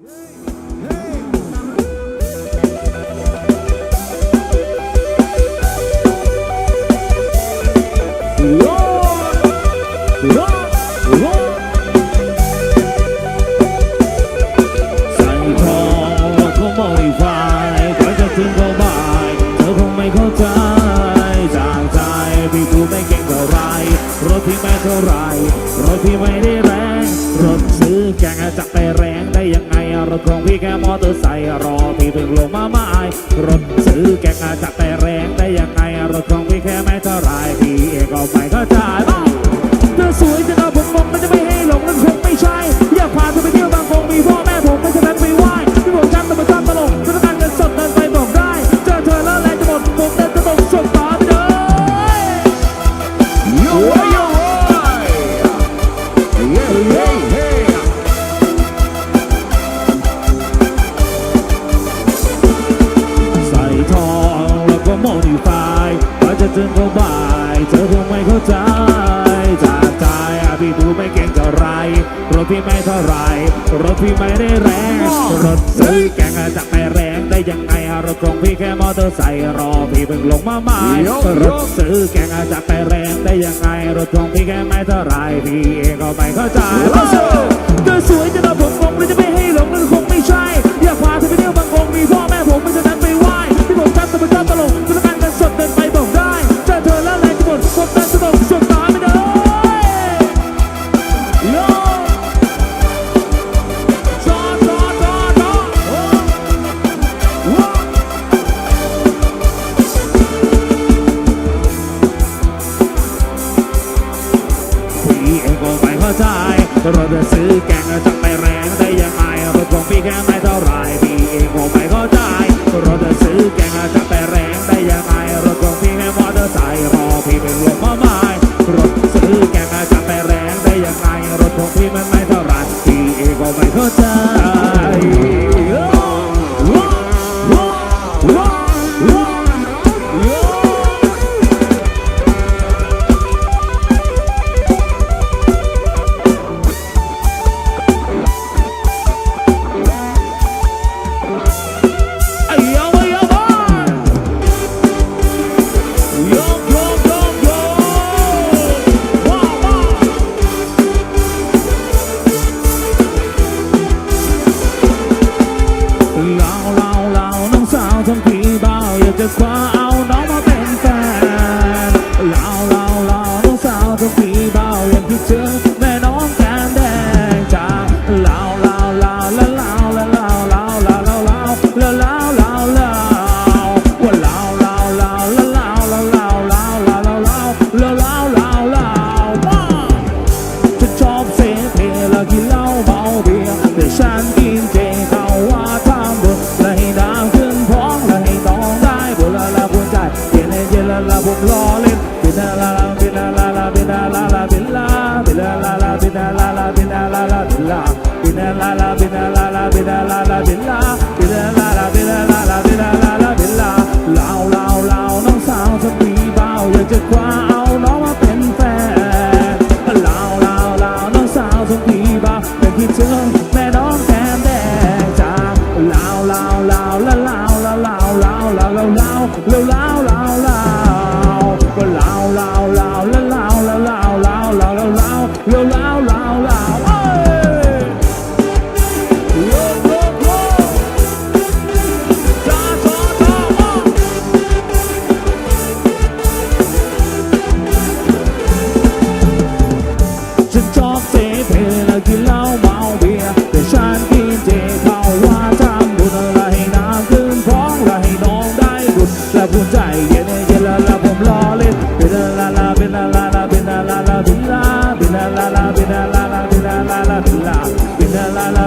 ใรรถพี่ไม่ได้แรง รถซื้อแกงจะไปแรงได้ยังไง รถของพี่แค่มอเตอร์ไซค์รอพี่เพิ่งลงมาไม่รถซื้อแกงจะไปแรงได้ยังไง รถของพี่แค่ไม่เท่าไรพี่เองก็ไม่เข้าใจบ้าเธอสวยจะเอาผมมอง ไม่เท่าไรรถพี่ไม่ได้แรง รถซื้อแกงอะจะไปแรงได้ยังไงอะรถของพี่แค่มอเตอร์ไซค์รอพี่เพิ่งลงมาใหม่โยรถซื้อแกงอะจะไปแรงได้ยังไงรถของพี่แค่ไม่เท่าไรพี่เองก็ไม่เข้าใจเธอสวยจะเอาผมงงหรือจะไม่ให้หลงนั่น รถจะซื้อแกงจะไปแรงได้ยังไงรถของพี่แม่มอเตอร์ไซค์รอพี่เป็นลมมาไม่รถซื้อแกงจะไปแรงได้ยังไงรถของพี่มันไม่เท่าไรพี่เองก็ไม่เข้าใจว้าวว้าวว้าวว้าว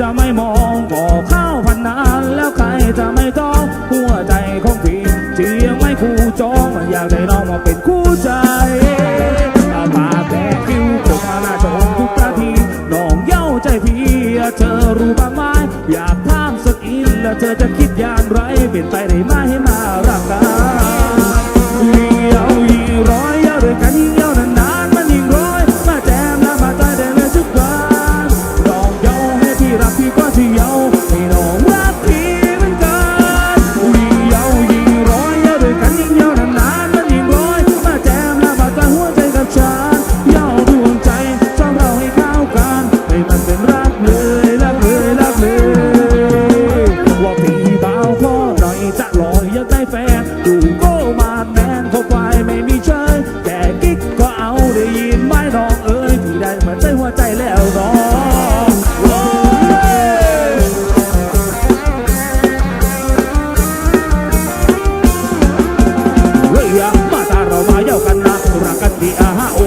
จะไม่มองก่อข้าวพันนานแล้วใครจะไม่ต้องหัวใจของพี่ที่ยังไม่คู่จองอยากได้น้องมาเป็นคู่ใจอาแดงคิ้วโคมาหน้าชมทุกนาทีน้องเย้าใจพี่เธอรู้บ้างไหมอยากถามสักอินแล้วเธอจะคิดอย่างไรเป็นไปได้ไหมให้มารักกัน แฟนดูโก้มาแมนเข้าควายไม่มีเชยแต่กิ๊กก็เอาได้ยินไหมน้องเอ้ยพี่ได้เหมือนใจหัวใจแล้วน้องโอ้ยเฮ้ยมาตาเรามาเย้ากันนะรักกันดีอาฮะโอ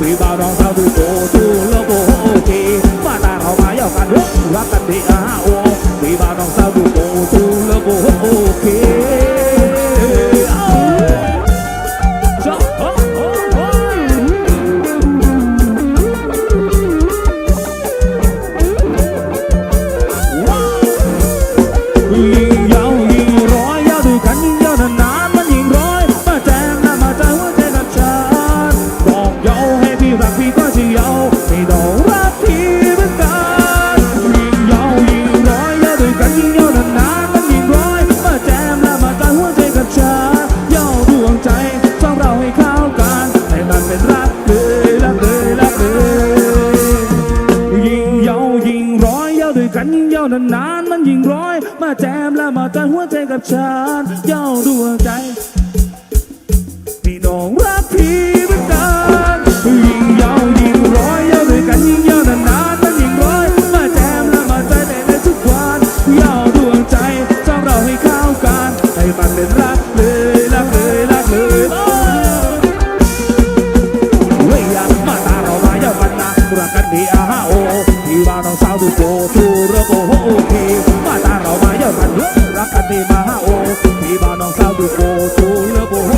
พี่บ่าวน้องสาวดูโกดูแล้วโกโอเคมาตาเรามาเย้ากันรักกันดีอาฮะโอ นานมันยิ่งร้อย มาแจมแล้วมาจันหัวใจกับฉันยาดวงใจาโอพี่บ่าวน้องสาวดูโกดูเรือโกโฮโอเคมาตาเรามาเยอะกันรักกันดีมาฮาโอพี่บ่าน้องสาวดูโกดูเรือโกโฮโอ